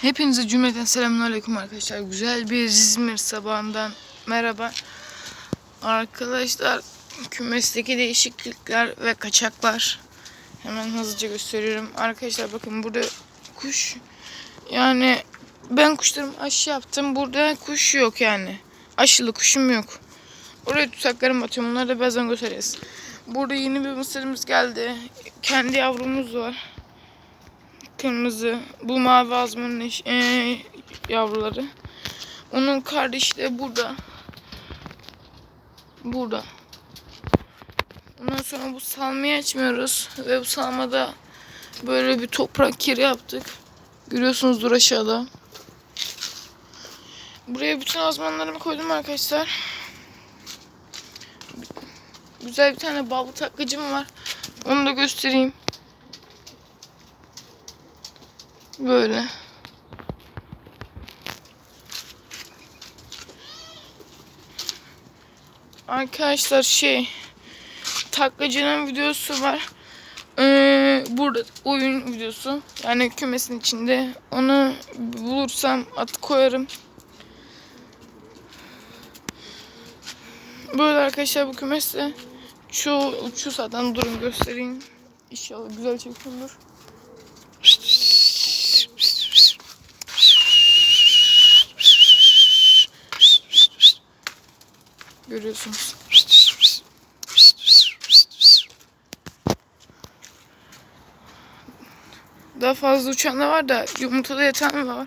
Hepinize cümleten selamünaleyküm arkadaşlar. Güzel bir İzmir sabahından merhaba. Arkadaşlar kümesteki değişiklikler ve kaçaklar. Hemen hızlıca gösteriyorum. Arkadaşlar bakın burada kuş yani ben kuşlarımı aşı yaptım. Burada kuş yok yani. Aşılı kuşum yok. Oraya tutaklarımı atıyorum. Onları da birazdan gösteririz. Burada yeni bir mısırımız geldi. Kendi yavrumuz var. Kırmızı. Bu mavi azmanın eş- eee, yavruları. Onun kardeşi de burada. Burada. Ondan sonra bu salmayı açmıyoruz. Ve bu salmada böyle bir toprak kiri yaptık. Görüyorsunuzdur aşağıda. Buraya bütün azmanlarımı koydum arkadaşlar. Güzel bir tane ballı taklacım var. Onu da göstereyim. Böyle. Arkadaşlar şey taklacının videosu var. Ee, burada oyun videosu. Yani kümesin içinde. Onu bulursam at koyarım. Böyle arkadaşlar bu kümeste çoğu uçuyor zaten durun göstereyim. İnşallah güzel çekiyordur. Görüyorsunuz. Daha fazla uçan da var da yumurtada yatan da var.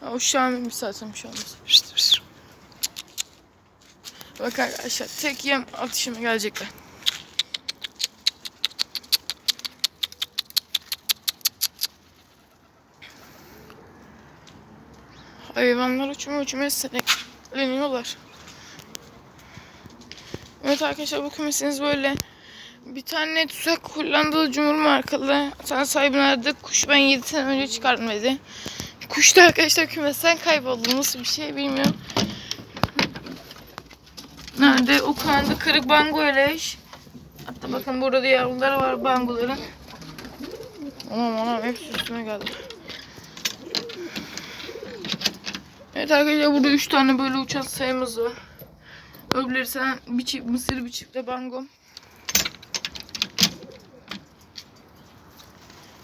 Ha, o Şamil zaten bir şey olmaz. Bak arkadaşlar tek yem atışıma gelecekler. Hayvanlar uçma uçma senekleniyorlar. Evet arkadaşlar bu kümesiniz böyle. Bir tane tuzak Hollandalı Cumhur markalı. Sen sahibi nerede? Kuş ben 7 sene önce çıkardım dedi. Kuş da arkadaşlar kümesten kayboldu. Nasıl bir şey bilmiyorum. Nerede? O kandı kırık bango eleş. Hatta bakın burada da yavruları var bangoların. Anam anam hepsi üstüme geldi. Evet arkadaşlar burada 3 tane böyle uçan sayımız var. Öbürleri sen bir çift mısır bir çift de bango.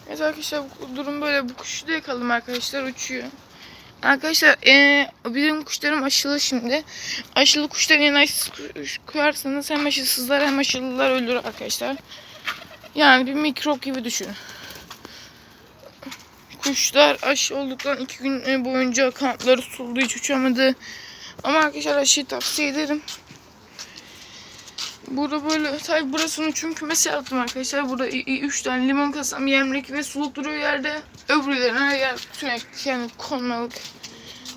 Evet arkadaşlar bu durum böyle. Bu kuşu da yakaladım arkadaşlar uçuyor. Arkadaşlar eee benim kuşlarım aşılı şimdi. Aşılı kuşların en aşısız koyarsanız hem aşısızlar hem aşılılar ölür arkadaşlar. Yani bir mikrop gibi düşünün. Kuşlar aşı olduktan iki gün boyunca kanatları soldu hiç uçamadı. Ama arkadaşlar aşıyı tavsiye ederim. Burada böyle tabi burasının uçum kümesi yaptım arkadaşlar. Burada 3 tane limon kasam, yemlik ve suluk duruyor yerde. Öbürlerine her yer sürekli yani konmalık.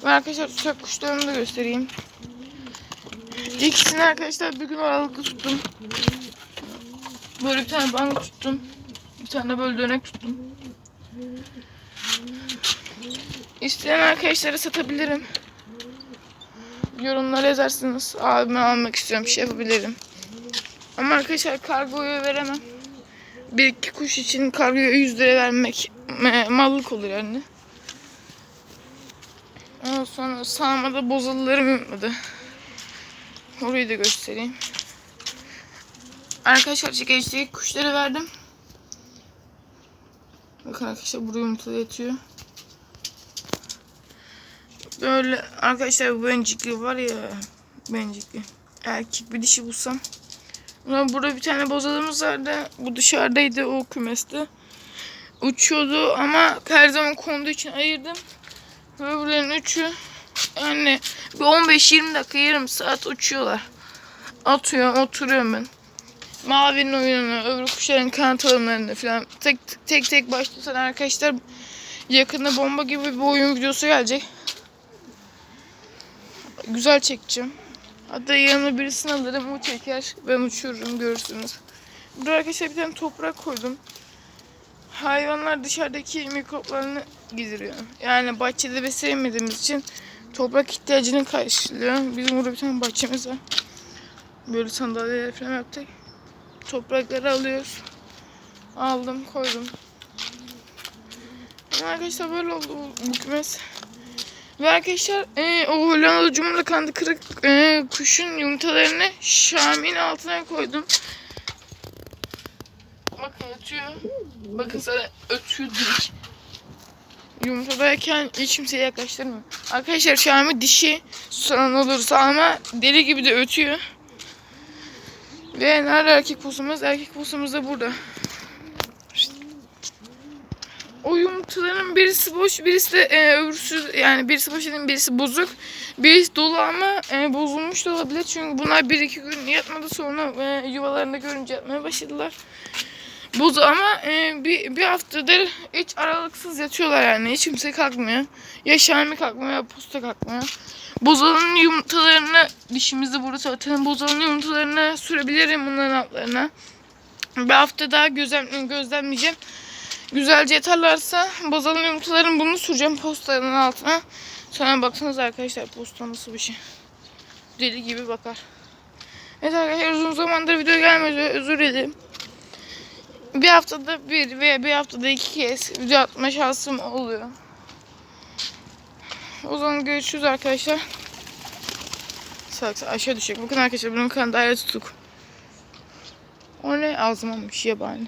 Ve arkadaşlar tüfek kuşlarımı da göstereyim. İkisini arkadaşlar bir gün aralıklı tuttum. Böyle bir tane bank tuttum. Bir tane böyle dönek tuttum. İsteyen arkadaşlara satabilirim. Yorumlara yazarsınız. Abime almak istiyorum şey yapabilirim. Ama arkadaşlar kargoya veremem. Bir iki kuş için kargoya 100 lira vermek mallık olur yani. Ondan sonra sağmada bozalılarım yutmadı. Orayı da göstereyim. Arkadaşlar çekilişteki kuşları verdim. Bakın arkadaşlar buraya yumurtada yatıyor. Böyle arkadaşlar bu bencikli var ya bencikli. Erkek bir dişi bulsam. Ulan burada bir tane bozalımız vardı. Bu dışarıdaydı o kümeste. Uçuyordu ama her zaman konduğu için ayırdım. Ve buranın üçü yani bir 15-20 dakika yarım saat uçuyorlar. Atıyorum oturuyorum ben. Mavinin oyununu, öbür kuşların kanat alımlarını falan tek tek tek başlasan arkadaşlar yakında bomba gibi bir oyun videosu gelecek. Güzel çekeceğim. Hatta yanına birisini alırım o çeker. Ben uçururum görürsünüz. Burada arkadaşlar bir tane toprak koydum. Hayvanlar dışarıdaki mikroplarını giydiriyor. Yani bahçede besleyemediğimiz için toprak ihtiyacını karşılıyor. Bizim burada bir tane bahçemiz var. Böyle sandalyeler falan yaptık. Toprakları alıyoruz. Aldım koydum. Ama arkadaşlar böyle oldu bu kümes. Ve arkadaşlar e, o Hollanda cumhurla kandı kırık e, kuşun yumurtalarını Şami'nin altına koydum. Bakın ötüyor. Bakın sana ötüyor direkt. Yumurtadayken hiç kimseye yaklaştırmıyor. Arkadaşlar Şami dişi soran olursa ama deli gibi de ötüyor. Ve nerede erkek pusumuz? Erkek pusumuz da burada. O yumurtaların birisi boş, birisi de e, öbürsü yani birisi boş dedim, birisi bozuk. Birisi dolu ama e, bozulmuş da olabilir çünkü bunlar bir iki gün yatmadı sonra e, yuvalarında görünce yatmaya başladılar. Bozu ama e, bir, bir haftadır hiç aralıksız yatıyorlar yani hiç kimse kalkmıyor. Ya Şami kalkmıyor ya posta kalkmıyor. Bozanın yumurtalarını dişimizi burada zaten bozanın yumurtalarını sürebilirim bunların altlarına. Bir hafta daha gözlem, gözlemleyeceğim. Güzelce yatarlarsa bozanın yumurtalarını bunu süreceğim postanın altına. Sonra baksanız arkadaşlar posta nasıl bir şey. Deli gibi bakar. Evet arkadaşlar uzun zamandır video gelmedi özür dilerim. Bir haftada bir veya bir haftada iki kez video atma şansım oluyor. O zaman görüşürüz arkadaşlar. Salak aşağı düşecek. Bakın arkadaşlar bunun kanı daire tutuk. O ne ağzımamış yabani.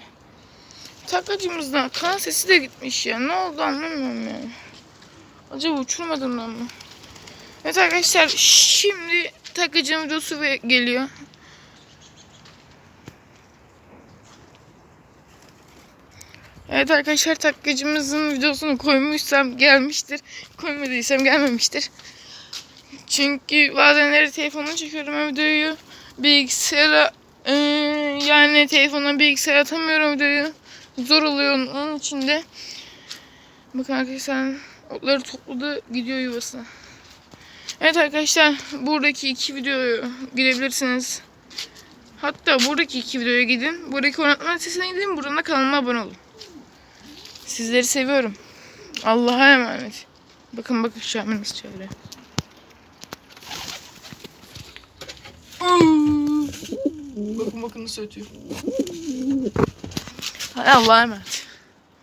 Takacımızdan kan sesi de gitmiş ya. Ne oldu anlamıyorum ya. Acaba uçurmadığımdan mı? Evet arkadaşlar şimdi takacım videosu geliyor. Evet arkadaşlar takkacımızın videosunu koymuşsam gelmiştir. Koymadıysam gelmemiştir. Çünkü bazenleri telefonla çekiyorum hem videoyu. Bilgisayara eee, yani telefondan bilgisayara atamıyorum videoyu. Zor oluyor onun içinde. Bakın arkadaşlar otları topladı gidiyor yuvasına. Evet arkadaşlar buradaki iki videoyu gidebilirsiniz. Hatta buradaki iki videoya gidin. Buradaki oynatma listesine gidin. Buradan da kanalıma abone olun. Sizleri seviyorum. Allah'a emanet. Bakın bakın şu an nasıl çeviriyor. bakın bakın nasıl ötüyor. É o Lima.